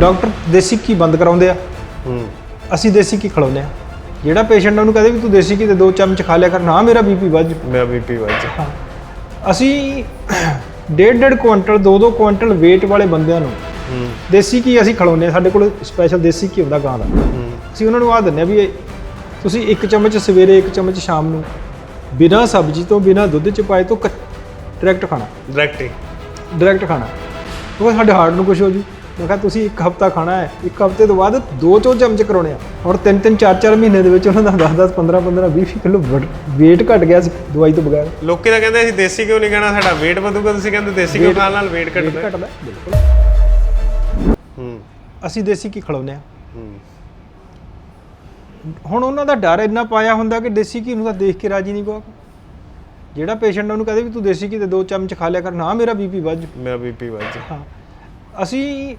Doctor ਦੇਸੀ ਘੀ ਬੰਦ ਕਰਾਉਂਦੇ ਆ। ਹੂੰ। ਅਸੀਂ ਦੇਸੀ ਘੀ ਖਿਲਾਉਂਦੇ ਆ। ਜਿਹੜਾ ਪੇਸ਼ੈਂਟ ਉਹਨੂੰ ਕਹਦੇ ਵੀ ਤੂੰ ਦੇਸੀ ਘੀ ਦੇ ਦੋ ਚਮਚ ਖਾ ਲਿਆ ਕਰ। ਨਾ ਮੇਰਾ ਬੀਪੀ ਵੱਧ ਜਾਊ। ਮੇਰਾ ਬੀਪੀ ਵੱਜ ਹਾਂ। ਅਸੀਂ ਡੇਢ ਡੇਢ ਕੁਇੰਟਲ ਦੋ ਦੋ ਕੁਇੰਟਲ weight ਵਾਲੇ ਬੰਦਿਆਂ ਨੂੰ ਹੂੰ। ਦੇਸੀ ਘੀ ਅਸੀਂ ਖਿਲਾਉਂਦੇ ਆ। ਸਾਡੇ ਕੋਲ ਸਪੈਸ਼ਲ ਦੇਸੀ ਘੀ ਹੁੰਦਾ ਗਾਂ ਦਾ। ਹੂੰ। ਅਸੀਂ ਉਹਨਾਂ ਨੂੰ ਆਹ ਦਿੰਦੇ ਆ ਵੀ ਇਹ ਤੁਸੀਂ ਇੱਕ ਚਮਚ ਸਵੇਰੇ ਇੱਕ ਚਮਚ ਸ਼ਾਮ ਨੂੰ ਬਿਨਾਂ ਸਬਜ਼ੀ ਤੋਂ ਬਿਨਾਂ ਦੁੱਧ ਚ ਪਾਏ ਤੋਂ ਡਾਇਰੈਕਟ ਖਾਣਾ। ਡਾਇਰੈਕਟ ਡਾਇਰੈਕਟ ਖਾਣਾ। ਕਿਉਂਕਿ ਸਾਡੇ ਹਾਰਟ ਨੂੰ ਕੁਝ ਹੋ ਜੂ। ਮੈਂ ਕਿਹਾ ਤੁਸੀਂ ਇੱਕ ਹਫਤਾ ਖਾਣਾ ਹੈ ਇੱਕ ਹਫ਼ਤੇ ਤੋਂ ਬਾਅਦ ਦੋ ਚੋ ਚਮਚ ਕਰਾਉਣੇ ਆ। ਔਰ ਤਿੰਨ ਤਿੰਨ ਚਾਰ ਚਾਰ ਮਹੀਨੇ ਦੇ ਵਿੱਚ ਉਹਨਾਂ ਦਾ 10 10 15 15 20 ਕਿਲੋ weight ਘਟ ਗਿਆ ਸੀ ਦਵਾਈ ਤੋਂ ਬਗੈਰ। ਲੋਕੀ ਤਾਂ ਕਹਿੰਦੇ ਅਸੀਂ ਦੇਸੀ ਕਿਉਂ ਨਹੀਂ ਖਾਣਾ ਸਾਡਾ weight ਵਧੂਗਾ ਤੁਸੀਂ ਕਹਿੰਦੇ ਦੇਸੀ ਕਿਉਂ ਖਾਣ ਨਾਲ weight ਘਟਦਾ। ਘਟਦਾ ਬਿਲਕੁਲ। ਹੂੰ। ਅਸੀਂ ਦੇਸੀ ਕੀ ਖਿਲਾਉਂਦੇ ਆ। ਹੂੰ। ਹੁਣ ਉਹਨਾਂ ਦਾ ਡਰ ਇੰਨਾ ਪਾਇਆ ਹੁੰਦਾ ਕਿ ਦੇਸੀ ਘੀ ਨੂੰ ਤਾਂ ਦੇਖ ਕੇ ਰਾਜੀ ਨਹੀਂ ਕੋਈ। ਜਿਹੜਾ ਪੇਸ਼ੈਂਟ ਉਹਨੂੰ ਕਹਦੇ ਵੀ ਤੂੰ ਦੇਸੀ ਘੀ ਦੇ ਦੋ ਚਮਚ ਖਾ ਲਿਆ ਕਰ ਨਾ ਮੇਰਾ ਬੀਪੀ ਵੱਧ। ਜਾਊ। ਮੇਰਾ ਬੀਪੀ ਵੱਜ ਹਾਂ। ਅਸੀਂ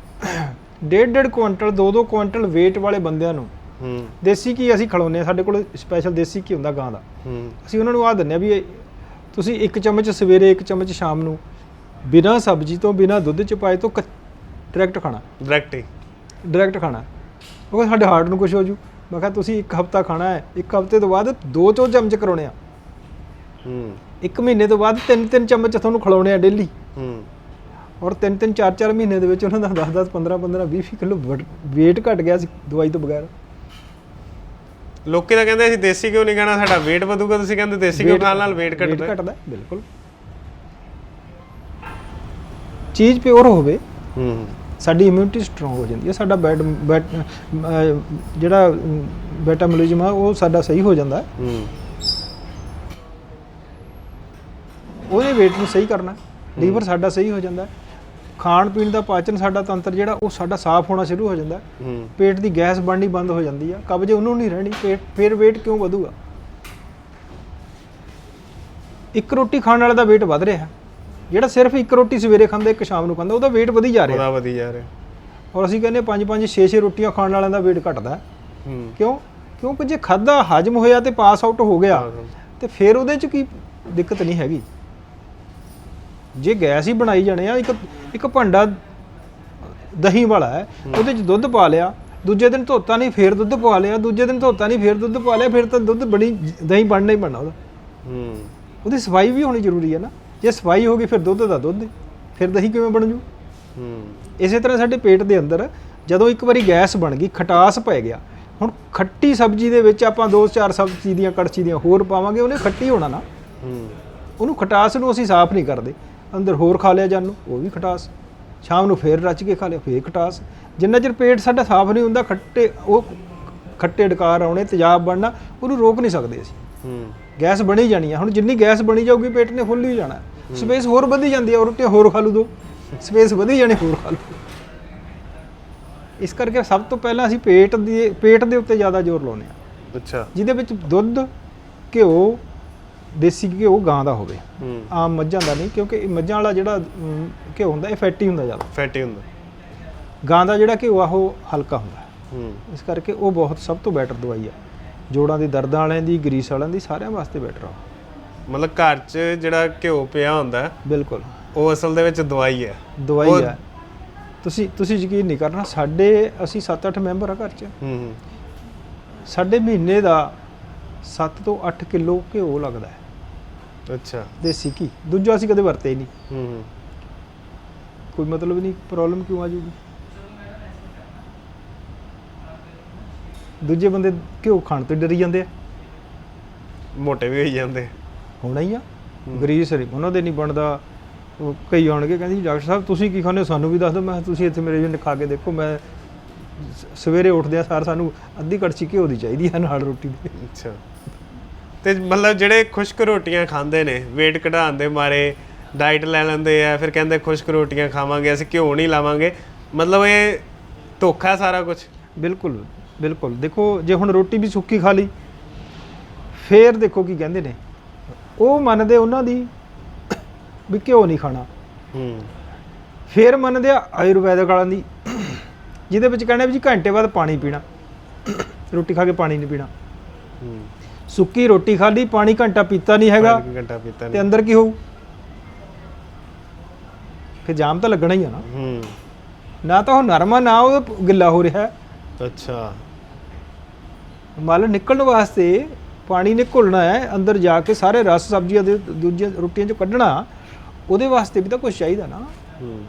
ਡੇਢ ਡੇਢ ਕੁਇੰਟਲ ਦੋ ਦੋ ਕੁਇੰਟਲ weight ਵਾਲੇ ਬੰਦਿਆਂ ਨੂੰ ਹੂੰ। ਦੇਸੀ ਘੀ ਅਸੀਂ ਖਿਲਾਉਂਦੇ ਆ ਸਾਡੇ ਕੋਲ ਸਪੈਸ਼ਲ ਦੇਸੀ ਘੀ ਹੁੰਦਾ ਗਾਂ ਦਾ। ਹੂੰ। ਅਸੀਂ ਉਹਨਾਂ ਨੂੰ ਆਹ ਦਿੰਦੇ ਆ ਵੀ ਇਹ ਤੁਸੀਂ ਇੱਕ ਚਮਚ ਸਵੇਰੇ ਇੱਕ ਚਮਚ ਸ਼ਾਮ ਨੂੰ ਬਿਨਾਂ ਸਬਜ਼ੀ ਤੋਂ ਬਿਨਾਂ ਦੁੱਧ ਚ ਪਾਏ ਤੋਂ ਡਾਇਰੈਕਟ ਖਾਣਾ। ਡਾਇਰੈਕਟ ਹੀ। ਡਾਇਰੈਕਟ ਖਾਣਾ। ਕਿਉਂਕਿ ਸਾਡੇ ਹਾਰਟ ਨੂੰ ਕੁਝ ਹੋ ਜੂ। ਮੈਂ ਕਿਹਾ ਤੁਸੀਂ ਇੱਕ ਹਫਤਾ ਖਾਣਾ ਹੈ। ਇੱਕ ਹਫ਼ਤੇ ਤੋਂ ਬਾਅਦ ਦੋ ਚੋ ਚਮਚ ਕਰਾਉਣੇ ਆ। ਹੂੰ। ਇੱਕ ਮਹੀਨੇ ਤੋਂ ਬਾਅਦ ਤਿੰਨ ਤਿੰਨ ਚਮਚ ਤੁਹਾਨੂੰ ਖਿਲਾਉਣੇ ਆ ਡੇਲੀ ਔਰ ਤਿੰਨ ਤਿੰਨ ਚਾਰ ਚਾਰ ਮਹੀਨੇ ਦੇ ਵਿੱਚ ਉਹਨਾਂ ਦਾ 10 10 15 15 20 ਕਿਲੋ weight ਘਟ ਗਿਆ ਸੀ ਦਵਾਈ ਤੋਂ ਬਗੈਰ। ਲੋਕੀ ਤਾਂ ਕਹਿੰਦੇ ਅਸੀਂ ਦੇਸੀ ਕਿਉਂ ਨਹੀਂ ਖਾਣਾ ਸਾਡਾ weight ਵਧੂਗਾ ਤੁਸੀਂ ਕਹਿੰਦੇ ਦੇਸੀ ਕਿਉਂ ਖਾਣ ਨਾਲ weight weight ਘਟਦਾ। ਘਟਦਾ ਬਿਲਕੁਲ। ਚੀਜ਼ ਪਿਓਰ ਹੋਵੇ ਹੂੰ। ਸਾਡੀ ਇਮਿਊਨਿਟੀ ਸਟਰੋਂਗ ਹੋ ਜਾਂਦੀ ਹੈ। ਸਾਡਾ ਬੈਡ ਬੈਟ ਜਿਹੜਾ ਬੈਟਾਮੋਲਿਜ਼ਮ ਆ ਉਹ ਸਾਡਾ ਸਹੀ ਹੋ ਜਾਂਦਾ ਹੈ। ਹੂੰ। ਉਹਦੇ weight ਨੂੰ ਸਹੀ ਕਰਨਾ ਲੀਵਰ ਸਾਡਾ ਸਹੀ ਹੋ ਜਾਂਦਾ ਹੈ। ਖਾਣ ਪੀਣ ਦਾ ਪਾਚਨ ਸਾਡਾ ਤੰਤਰ ਜਿਹੜਾ ਉਹ ਸਾਡਾ ਸਾਫ਼ ਹੋਣਾ ਸ਼ੁਰੂ ਹੋ ਜਾਂਦਾ ਹੈ। ਪੇਟ ਦੀ ਗੈਸ ਬਣਨੀ ਬੰਦ ਹੋ ਜਾਂਦੀ ਆ। ਕਬਜ਼ ਉਹਨੂੰ ਨਹੀਂ ਰਹਿਣੀ ਪੇਟ ਫਿਰ weight ਕਿਉਂ ਵਧੂਗਾ? ਇੱਕ ਰੋਟੀ ਖਾਣ ਵਾਲੇ ਦਾ weight ਵਧ ਰਿਹਾ। ਜਿਹੜਾ ਸਿਰਫ ਇੱਕ ਰੋਟੀ ਸਵੇਰੇ ਖਾਂਦਾ ਇੱਕ ਸ਼ਾਮ ਨੂੰ ਖਾਂਦਾ ਉਹਦਾ weight ਵਧੀ ਜਾ ਰਿਹਾ। ਵਧੀ ਜਾ ਰਿਹਾ। ਔਰ ਅਸੀਂ ਕਹਿੰਦੇ ਪੰਜ ਪੰਜ 6 6 ਰੋਟੀਆਂ ਖਾਣ ਵਾਲਿਆਂ ਦਾ weight ਘਟਦਾ ਹੈ। ਕਿਉਂ? ਕਿਉਂਕਿ ਜੇ ਖਾਦਾ ਹਜਮ ਹੋਇਆ ਤੇ ਪਾਸ ਆਊਟ ਹੋ ਗਿਆ। ਤੇ ਫਿਰ ਉਹਦੇ ਚ ਕੀ ਦਿੱਕਤ ਨਹੀਂ ਹੈਗੀ। ਜੇ ਗੈਸ ਹੀ ਬਣਾਈ ਜਾਣੇ ਆ ਇੱਕ ਇੱਕ ਭਾਂਡਾ ਦਹੀਂ ਵਾਲਾ ਹੈ ਉਹਦੇ ਚ ਦੁੱਧ ਪਾ ਲਿਆ ਦੂਜੇ ਦਿਨ ਧੋਤਾ ਨਹੀਂ ਫੇਰ ਦੁੱਧ ਪਾ ਲਿਆ ਦੂਜੇ ਦਿਨ ਧੋਤਾ ਨਹੀਂ ਫੇਰ ਦੁੱਧ ਪਾ ਲਿਆ ਫਿਰ ਤਾਂ ਦੁੱਧ ਬਣੀ ਦਹੀਂ ਬਣਨਾ ਹੀ ਬਣਨਾ ਉਹਦਾ। ਹੂੰ। ਉਹਦੀ ਸਫ਼ਾਈ ਵੀ ਹੋਣੀ ਜ਼ਰੂਰੀ ਹੈ ਨਾ। ਜੇ ਸਫ਼ਾਈ ਹੋ ਗਈ ਫਿਰ ਦੁੱਧ ਦਾ ਦੁੱਧ। ਫਿਰ ਦਹੀਂ ਕਿਵੇਂ ਬਣ ਜੂ? ਹੂੰ। ਇਸੇ ਤਰ੍ਹਾਂ ਸਾਡੇ ਪੇਟ ਦੇ ਅੰਦਰ ਜਦੋਂ ਇੱਕ ਵਾਰੀ ਗੈਸ ਬਣ ਗਈ ਖਟਾਸ ਪੈ ਗਿਆ ਹੁਣ ਖੱਟੀ ਸਬਜ਼ੀ ਦੇ ਵਿੱਚ ਆਪਾਂ ਦੋ ਚਾਰ ਸਬਜ਼ੀ ਦੀਆਂ ਕੜਛੀ ਦੀਆਂ ਹੋਰ ਪਾਵਾਂਗੇ ਉਹਨੇ ਖੱਟੀ ਹੋਣਾ ਨਾ। ਹੂੰ। ਉਹਨੂੰ ਖਟਾਸ ਨੂੰ ਅਸੀਂ ਸਾਫ਼ ਨਹੀਂ ਕਰਦੇ। ਅੰਦਰ ਹੋਰ ਖਾ ਲਿਆ ਜਾਨੂੰ ਉਹ ਵੀ ਖਟਾਸ। ਸ਼ਾਮ ਨੂੰ ਫੇਰ ਰਚ ਕੇ ਖਾ ਲਿਆ ਫੇਰ ਖਟਾਸ। ਜਿੰਨਾ ਚਿਰ ਪੇਟ ਸਾਡਾ ਸਾਫ਼ ਨਹੀਂ ਹੁੰਦਾ ਖੱਟੇ ਉਹ ਖੱਟੇ ਡਕਾਰ ਆਉਣੇ ਤੇਜ਼ਾਬ ਬਣਨਾ ਉਹਨੂੰ ਰੋਕ ਨਹੀਂ ਸਕਦੇ ਅਸੀਂ। ਹੂੰ। ਗੈਸ ਬਣੀ ਜਾਣੀ ਆ। ਹੁਣ ਜਿੰਨੀ ਗੈਸ ਬਣੀ ਜਾਊਗੀ ਪੇਟ ਨੇ ਫੁੱਲ ਹੀ ਜਾਣਾ। ਸਪੇਸ ਹੋਰ ਵਧੀ ਜਾਂਦੀ ਆ ਔਰ ਰੋਟੀ ਹੋਰ ਖਾ ਲੂ ਦੋ। ਸਪੇਸ ਵਧੀ ਜਾਣੀ ਹੋਰ ਖਾ ਲੂ। ਇਸ ਕਰਕੇ ਸਭ ਤੋਂ ਪਹਿਲਾਂ ਅਸੀਂ ਪੇਟ ਦੀ ਪੇਟ ਦੇ ਉੱਤੇ ਜ਼ਿਆਦਾ ਜ਼ੋਰ ਲਾਉਂਦੇ ਆ। ਅੱਛਾ। ਜਿਹਦੇ ਵਿੱਚ ਦੁੱਧ ਘਿਓ ਦੇਸੀ ਘਿਓ ਗਾਂ ਦਾ ਹੋਵੇ। ਆਮ ਮੱਝਾਂ ਦਾ ਨਹੀਂ ਕਿਉਂਕਿ ਇਹ ਮੱਝਾਂ ਵਾਲਾ ਜਿਹੜਾ ਅਮ, ਘਿਓ ਹੁੰਦਾ ਇਹ ਫੈਟੀ ਹੁੰਦਾ ਜ਼ਿਆਦਾ। ਫੈਟੀ ਹੁੰਦਾ। ਗਾਂ ਦਾ ਜਿਹੜਾ ਘਿਓ ਆ ਉਹ ਹਲਕਾ ਹੁੰਦਾ। ਹੂੰ। ਇਸ ਕਰਕੇ ਉਹ ਬਹੁਤ ਸਭ ਤੋਂ ਬੈਟਰ ਦਵਾਈ ਆ। ਜੋੜਾਂ ਦੀ ਦਰਦਾਂ ਵਾਲਿਆਂ ਦੀ ਗਰੀਸ ਵਾਲਿਆਂ ਦੀ ਸਾਰਿਆਂ ਵਾਸਤੇ ਬੈਟਰ ਆ ਮਤਲਬ ਘਰ 'ਚ ਜਿਹੜਾ ਘਿਓ ਪਿਆ ਹੁੰਦਾ ਬਿਲਕੁਲ। ਉਹ ਅਸਲ ਦੇ ਵਿੱਚ ਦਵਾਈ ਹੈ ਦਵਾਈ ਆ। ਤੁਸੀਂ ਤੁਸੀਂ ਯਕੀਨ ਨਹੀਂ ਕਰਨਾ ਸਾਡੇ ਅਸੀਂ 7-8 ਮੈਂਬਰ ਆ ਘਰ 'ਚ। ਹੂੰ ਹੂੰ। ਸਾਡੇ ਮਹੀਨੇ ਦਾ 7 ਤੋਂ 8 ਕਿਲੋ ਘਿਓ ਲੱਗਦਾ ਹੈ। ਅੱਛਾ। ਦੇਸੀ ਘੀ। ਦੂਜਾ ਅਸੀਂ ਕਦੇ ਵਰਤੇ ਹੀ ਨਹੀਂ। ਹੂੰ ਕੋਈ ਮਤਲਬ ਨਹੀਂ ਪ੍ਰੋਬਲਮ ਕਿਉਂ ਆ ਜੂਗੀ? ਦੂਜੇ ਬੰਦੇ ਘਿਓ ਖਾਣ ਤੋਂ ਡਰੀ ਜਾਂਦੇ ਆ। ਮੋਟੇ ਵੀ ਹੋਈ ਜਾਂਦੇ ਹੋਣਾ ਹੀ ਆ। ਗਰੀਸ ਨਹੀਂ ਉਹਨਾਂ ਦੇ ਨਹੀਂ ਬਣਦਾ। ਉਹ ਕਈ ਆਉਣਗੇ ਕਹਿੰਦੇ ਜੀ ਡਾਕਟਰ ਸਾਹਿਬ ਤੁਸੀਂ ਕੀ ਖਾਂਦੇ ਹੋ? ਸਾਨੂੰ ਵੀ ਦੱਸ ਦਿਓ। ਮੈਂ ਕਿਹਾ ਤੁਸੀਂ ਇੱਥੇ ਮੇਰੇ ਜਨ ਖਾ ਕੇ ਦੇਖੋ ਮੈਂ ਸ- ਸਵੇਰੇ ਉੱਠਦੇ ਆ ਸਾਰ ਸਾਨੂੰ ਅੱਧੀ ਕੜਛੀ ਘਿਓ ਦੀ ਚਾਹੀਦੀ ਹੈ ਨਾਲ ਰੋਟੀ ਦੀ। ਅੱਛਾ। ਤੇ ਮਤਲਬ ਜਿਹੜੇ ਖੁਸ਼ਕ ਰੋਟੀਆਂ ਖਾਂਦੇ ਨੇ weight ਘਟਾਉਣ ਦੇ ਮਾਰੇ ਡਾਈਟ ਲੈ ਲੈਂਦੇ ਆ ਫਿਰ ਕਹਿੰਦੇ ਖੁਸ਼ਕ ਰੋਟੀਆਂ ਖਾਵਾਂਗੇ ਅਸੀਂ ਘਿਓ ਨਹੀਂ ਲਾਵਾਂਗੇ। ਮਤਲਬ ਇਹ ਧੋਖਾ ਸਾਰਾ ਕੁਝ ਬਿਲਕੁਲ ਬਿਲਕੁਲ। ਦੇਖੋ ਜੇ ਹੁਣ ਰੋਟੀ ਵੀ ਸੁੱਕੀ ਖਾ ਲਈ ਫੇਰ ਦੇਖੋ ਕੀ ਕਹਿੰਦੇ ਨੇ। ਉਹ ਮੰਨਦੇ ਉਹਨਾਂ ਦੀ ਵੀ ਘਿਓ ਨਹੀਂ ਖਾਣਾ। ਹੂੰ। ਫੇਰ ਮੰਨਦੇ ਆ ਆਯੁਰਵੈਦਿਕ ਵਾਲਿਆਂ ਦੀ ਜਿਹਦੇ ਵਿੱਚ ਕਹਿੰਦੇ ਵੀ ਜੀ ਘੰਟੇ ਬਾਅਦ ਪਾਣੀ ਪੀਣਾ। ਰੋਟੀ ਖਾ ਕੇ ਪਾਣੀ ਨਹੀਂ ਪੀਣਾ। ਹੂੰ। ਸੁੱਕੀ ਰੋਟੀ ਖਾਲੀ ਪਾਣੀ ਘੰਟਾ ਪੀਤਾ ਨਹੀਂ ਹੈਗਾ। ਪੰਜ ਘੰਟਾ ਪੀਤਾ ਤੇ ਨਹੀਂ। ਅੰਦਰ ਕੀ ਹੋਊ? ਫਿਰ ਜਾਮ ਤਾਂ ਲੱਗਣਾ ਹੀ ਆ ਨਾ। ਹੂੰ। ਨਾ ਤਾਂ ਉਹ ਨਰਮ ਨਾ ਉਹ ਗਿੱਲਾ ਹੋ ਰਿਹਾ। ਹੈ। ਅੱਛਾ। ਮੰਨ ਲਓ ਨਿਕਲਣ ਵਾਸਤੇ ਪਾਣੀ ਨੇ ਘੁਲਣਾ ਹੈ ਅੰਦਰ ਜਾ ਕੇ ਸਾਰੇ ਰਸ ਸਬਜ਼ੀਆਂ ਦੇ ਦੂਜੀਆਂ ਰੋਟੀਆਂ ਚੋਂ ਕੱਢਣਾ ਉਹਦੇ ਵਾਸਤੇ ਵੀ ਤਾਂ ਕੁਝ ਚਾਹੀਦਾ ਨਾ। ਹੂੰ।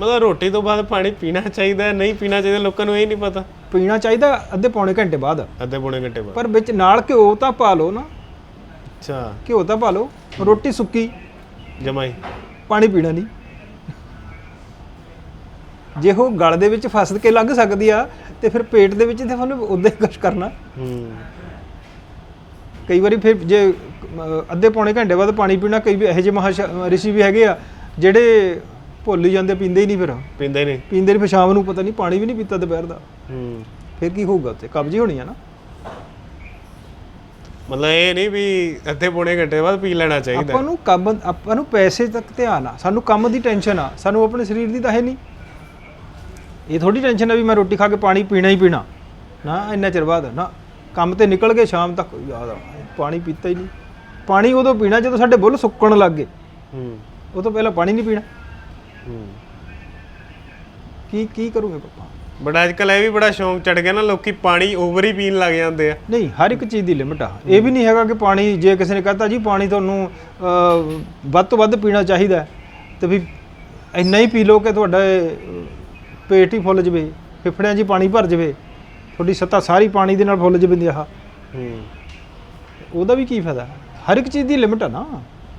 ਮਤਲਬ ਰੋਟੀ ਤੋਂ ਬਾਅਦ ਪਾਣੀ ਪੀਣਾ ਚਾਹੀਦਾ ਹੈ ਨਹੀਂ ਪੀਣਾ ਚਾਹੀਦਾ ਲੋਕਾਂ ਨੂੰ ਇਹ ਨਹੀਂ ਪਤਾ। ਪੀਣਾ ਚਾਹੀਦਾ ਅੱਧੇ ਪੌਣੇ ਘੰਟੇ ਬਾਅਦ। ਅੱਧੇ ਪੌਣੇ ਘੰਟੇ ਬਾਅਦ। ਪਰ ਵਿੱਚ ਨਾਲ ਘਿਓ ਤਾਂ ਪਾ ਲਓ ਨਾ। ਅੱਛਾ। ਘਿਓ ਤਾਂ ਪਾ ਲਓ। ਰੋਟੀ ਸੁੱਕੀ। ਜਮਾਈ। ਪਾਣੀ ਪੀਣਾ ਨਹੀਂ। ਜੇ ਉਹ ਗਲ ਦੇ ਵਿੱਚ ਫਸ ਕੇ ਲੰਘ ਸਕਦੀ ਆ ਤੇ ਫਿਰ ਪੇਟ ਦੇ ਵਿੱਚ ਤੇ ਤੁਹਾਨੂੰ ਉਦਾਂ ਹੀ ਕੁਝ ਕਰਨਾ। ਹੂੰ। ਕਈ ਵਾਰੀ ਫਿਰ ਜੇ ਅੱਧੇ ਪੌਣੇ ਘੰਟੇ ਬਾਅਦ ਪਾਣੀ ਪੀਣਾ ਕਈ ਵੀ ਇਹੋ ਜਿਹੇ ਮਹਾ ਰਿਸ਼ੀ ਵੀ ਹੈਗੇ ਆ ਜਿਹੜੇ ਭੁੱਲ ਜਾਂਦੇ ਪੀਂਦੇ ਹੀ ਨਹੀਂ ਫਿਰ। ਪੀਂਦੇ ਨਹੀਂ। ਪੀਂਦੇ ਨਹੀਂ ਫਿਰ ਸ਼ਾਮ ਨੂੰ ਪਤਾ ਨਹੀਂ ਪਾਣੀ ਵੀ ਨਹੀਂ ਪੀਤਾ ਦੁਪਹਿਰ ਦਾ। ਹੂੰ। ਫਿਰ ਕੀ ਹੋਊਗਾ ਤੇ ਕਬਜ਼ੀ ਹੋਣੀ ਆ ਨਾ। ਮਤਲਬ ਇਹ ਨਹੀਂ ਵੀ ਅੱਧੇ ਪੌਣੇ ਘੰਟੇ ਬਾਅਦ ਪੀ ਲੈਣਾ ਚਾਹੀਦਾ। ਆਪਾਂ ਨੂੰ ਕੰਮ ਆਪਾਂ ਨੂੰ ਪੈਸੇ ਤੱਕ ਧਿਆਨ ਆ। ਸਾਨੂੰ ਕੰਮ ਦੀ ਟੈਨਸ਼ਨ ਆ। ਸਾਨੂੰ ਆਪਣੇ ਸਰੀਰ ਦੀ ਤਾਂ ਹੈ ਨਹੀਂ। ਇਹ ਥੋੜੀ ਟੈਨਸ਼ਨ ਆ ਵੀ ਮੈਂ ਰੋਟੀ ਖਾ ਕੇ ਪਾਣੀ ਪੀਣਾ ਹੀ ਪੀਣਾ। ਨਾ ਇੰਨਾ ਚਿਰ ਬਾਅਦ। ਨਾ ਕੰਮ ਤੇ ਨਿਕਲ ਕੇ ਸ਼ਾਮ ਤੱਕ। ਯਾਦ ਆ ਪਾਣੀ ਪੀਤਾ ਹੀ ਨਹੀਂ। ਪਾਣੀ ਉਦੋਂ ਪੀਣਾ ਜਦੋਂ ਸਾਡੇ ਬੁੱਲ ਸੁੱਕਣ ਲੱਗ ਗਏ। ਹੂੰ। ਉਹ ਤੋਂ ਪਹਿਲਾਂ ਪਾਣੀ ਨਹੀਂ ਪੀਣਾ। ਹੂੰ। ਕੀ ਕੀ ਕਰੂਗੇ ਪਾਪਾ? ਬਟ ਅੱਜ ਕੱਲ ਇਹ ਵੀ ਬੜਾ ਸ਼ੌਂਕ ਚੜ ਗਿਆ ਨਾ ਲੋਕੀ ਪਾਣੀ ਓਵਰ ਹੀ ਪੀਣ ਲੱਗ ਜਾਂਦੇ ਆ। ਨਹੀਂ ਹਰ ਇੱਕ ਚੀਜ਼ ਦੀ ਲਿਮਟ ਆ। ਇਹ ਵੀ ਨਹੀਂ ਹੈਗਾ ਕਿ ਪਾਣੀ ਜੇ ਕਿਸੇ ਨੇ ਕਹਤਾ ਜੀ ਪਾਣੀ ਤੁਹਾਨੂੰ ਅਹ, ਵੱਧ ਤੋਂ ਵੱਧ ਪੀਣਾ ਚਾਹੀਦਾ ਹੈ, ਤੇ ਵੀ ਇੰਨਾ ਹੀ ਪੀ ਲਓ ਕਿ ਤੁਹਾਡਾ ਅਹ, ਪੇਟ ਹੀ ਫੁੱਲ ਜਵੇ ਫੇਫੜਿਆਂ 'ਚ ਹੀ ਪਾਣੀ ਭਰ ਜਵੇ ਤੁਹਾਡੀ ਸੱਤਾ ਸਾਰੀ ਪਾਣੀ ਦੇ ਨਾਲ ਫੁੱਲ ਜਵੇ ਆਹ ਹੂੰ। ਉਹਦਾ ਵੀ ਕੀ ਫਾਇਦਾ? ਹਰ ਇੱਕ ਚੀਜ਼ ਦੀ ਲਿਮਟ ਆ ਨਾ।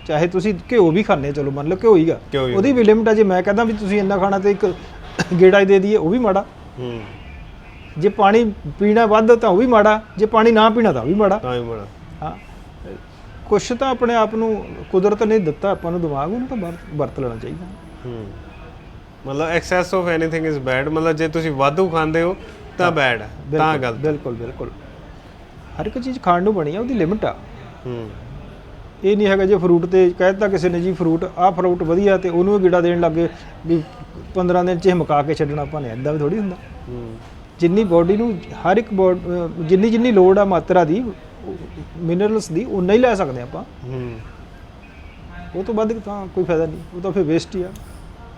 ਚਾਹੇ ਤੁਸੀਂ ਘਿਓ ਵੀ ਖਾਂਦੇ ਚਲੋ ਮੰਨ ਲਓ ਘਿਓ ਹੀਗਾ ਘਿਓ ਹੀ ਉਹਦੀ ਵੀ ਲਿਮਟ ਆ ਜੇ ਮੈਂ ਕਹਿੰਦਾ ਵੀ ਤੁਸੀਂ ਇੰਨਾ ਖਾਣਾ ਤੇ ਇੱਕ ਗੇੜਾ ਹੀ ਦੇ ਦਈਏ ਉਹ ਵੀ ਮਾੜਾ। ਹੂੰ। ਜੇ ਪਾਣੀ ਪੀਣਾ ਵੱਧ ਤਾਂ ਉਹ ਵੀ ਮਾੜਾ ਜੇ ਪਾਣੀ ਨਾ ਪੀਣਾ ਤਾਂ ਉਹ ਵੀ ਮਾੜਾ। ਤਾਂ ਹੀ ਬੜਾ ਹਾਂ। ਕੁਛ ਤਾਂ ਆਪਣੇ ਆਪ ਨੂੰ ਕੁਦਰਤ ਨੇ ਦਿੱਤਾ ਆਪਾਂ ਨੂੰ ਦਿਮਾਗ ਉਹਨੂੰ ਤਾਂ ਵਰਤ- ਵਰਤ ਲੈਣਾ ਚਾਹੀਦਾ। ਹੂੰ। ਮਤਲਬ excess of anything is bad ਮਤਲਬ ਜੇ ਤੁਸੀਂ ਵਾਧੂ ਖਾਂਦੇ ਹੋ ਤਾਂ ਬੈਡ ਹੈ ਤਾਂ ਬਿਲਕੁਲ, ਗਲਤ ਬਿਲਕੁਲ ਬਿਲਕੁਲ। ਹਰ ਇੱਕ ਚੀਜ਼ ਖਾਣ ਨੂੰ ਬਣੀ ਆ ਉਹਦੀ ਲਿਮਟ ਆ। ਹੂੰ। ਇਹ ਨਹੀਂ ਹੈਗਾ ਜੇ ਫਰੂਟ ਤੇ ਕਹਿਤਾ ਕਿਸੇ ਨੇ ਜੀ ਫਰੂਟ ਆਹ ਫਰੂਟ ਵਧੀਆ ਤੇ ਉਹਨੂੰ ਵੀ ਗਿੜਾ ਦੇਣ ਲੱਗੇ ਵੀ 15 ਦਿਨ ਚ ਇਹ ਮੁਕਾ ਕੇ ਛੱਡਣਾ ਆਪਾਂ ਨੇ ਐਦਾਂ ਵੀ ਥੋੜੀ ਹੁੰਦਾ। ਜਿੰਨੀ ਬਾਡੀ ਨੂੰ ਹਰ ਇੱਕ ਜਿੰਨੀ ਜਿੰਨੀ ਲੋੜ ਆ ਮਾਤਰਾ ਦੀ ਮਿਨਰਲਸ ਦੀ ਉਨਾ ਹੀ ਲੈ ਸਕਦੇ ਆਪਾਂ। ਹੂੰ। ਉਹ ਤੋਂ ਵੱਧ ਤਾਂ ਕੋਈ ਫਾਇਦਾ ਨਹੀਂ ਉਹ ਤਾਂ ਫਿਰ ਵੇਸਟ ਹੀ ਆ।